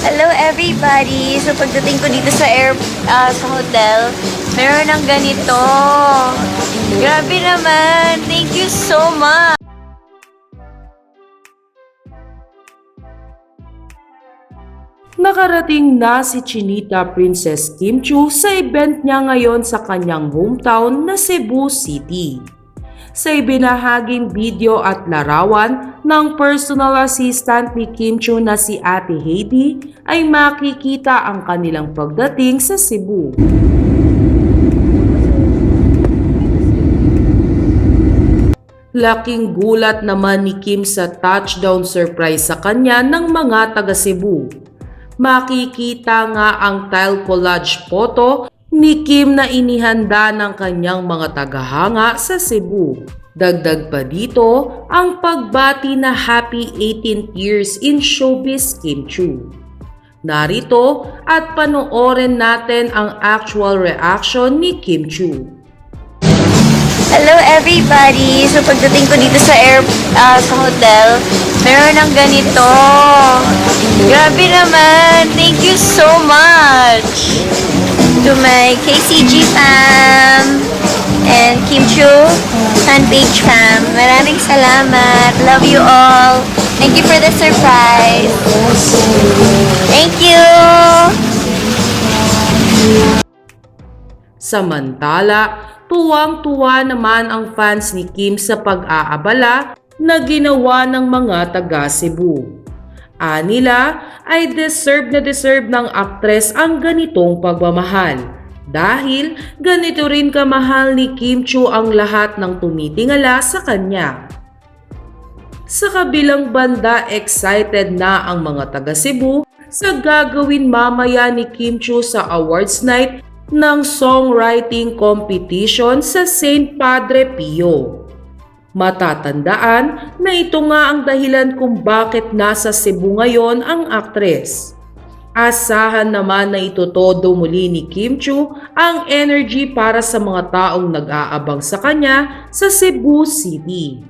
Hello everybody! So pagdating ko dito sa air ah, sa hotel, meron ng ganito. Grabe naman! Thank you so much! Nakarating na si Chinita Princess Kim Chu sa event niya ngayon sa kanyang hometown na Cebu City. Sa ibinahaging video at larawan ng personal assistant ni Kim Chu na si Ate Heidi ay makikita ang kanilang pagdating sa Cebu. Laking gulat naman ni Kim sa touchdown surprise sa kanya ng mga taga Cebu. Makikita nga ang tile collage photo ni Kim na inihanda ng kanyang mga tagahanga sa Cebu. Dagdag pa dito ang pagbati na happy 18th years in showbiz Kim Chu. Narito at panoorin natin ang actual reaction ni Kim Chu. Hello everybody! So pagdating ko dito sa air ah, sa hotel, meron ng ganito. Grabe naman! Thank you so much! To my KCG fam and Kim Chu fanpage fam. Maraming salamat. Love you all. Thank you for the surprise. Thank you! Samantala, tuwang-tuwa naman ang fans ni Kim sa pag-aabala na ginawa ng mga taga Cebu. Anila ay deserve na deserve ng aktres ang ganitong pagmamahal. Dahil ganito rin kamahal ni Kim Chu ang lahat ng tumitingala sa kanya. Sa kabilang banda, excited na ang mga taga Cebu sa gagawin mamaya ni Kim Chu sa awards night ng songwriting competition sa St. Padre Pio. Matatandaan na ito nga ang dahilan kung bakit nasa Cebu ngayon ang aktres. Asahan naman na itutodo muli ni Kim Chu ang energy para sa mga taong nag-aabang sa kanya sa Cebu City.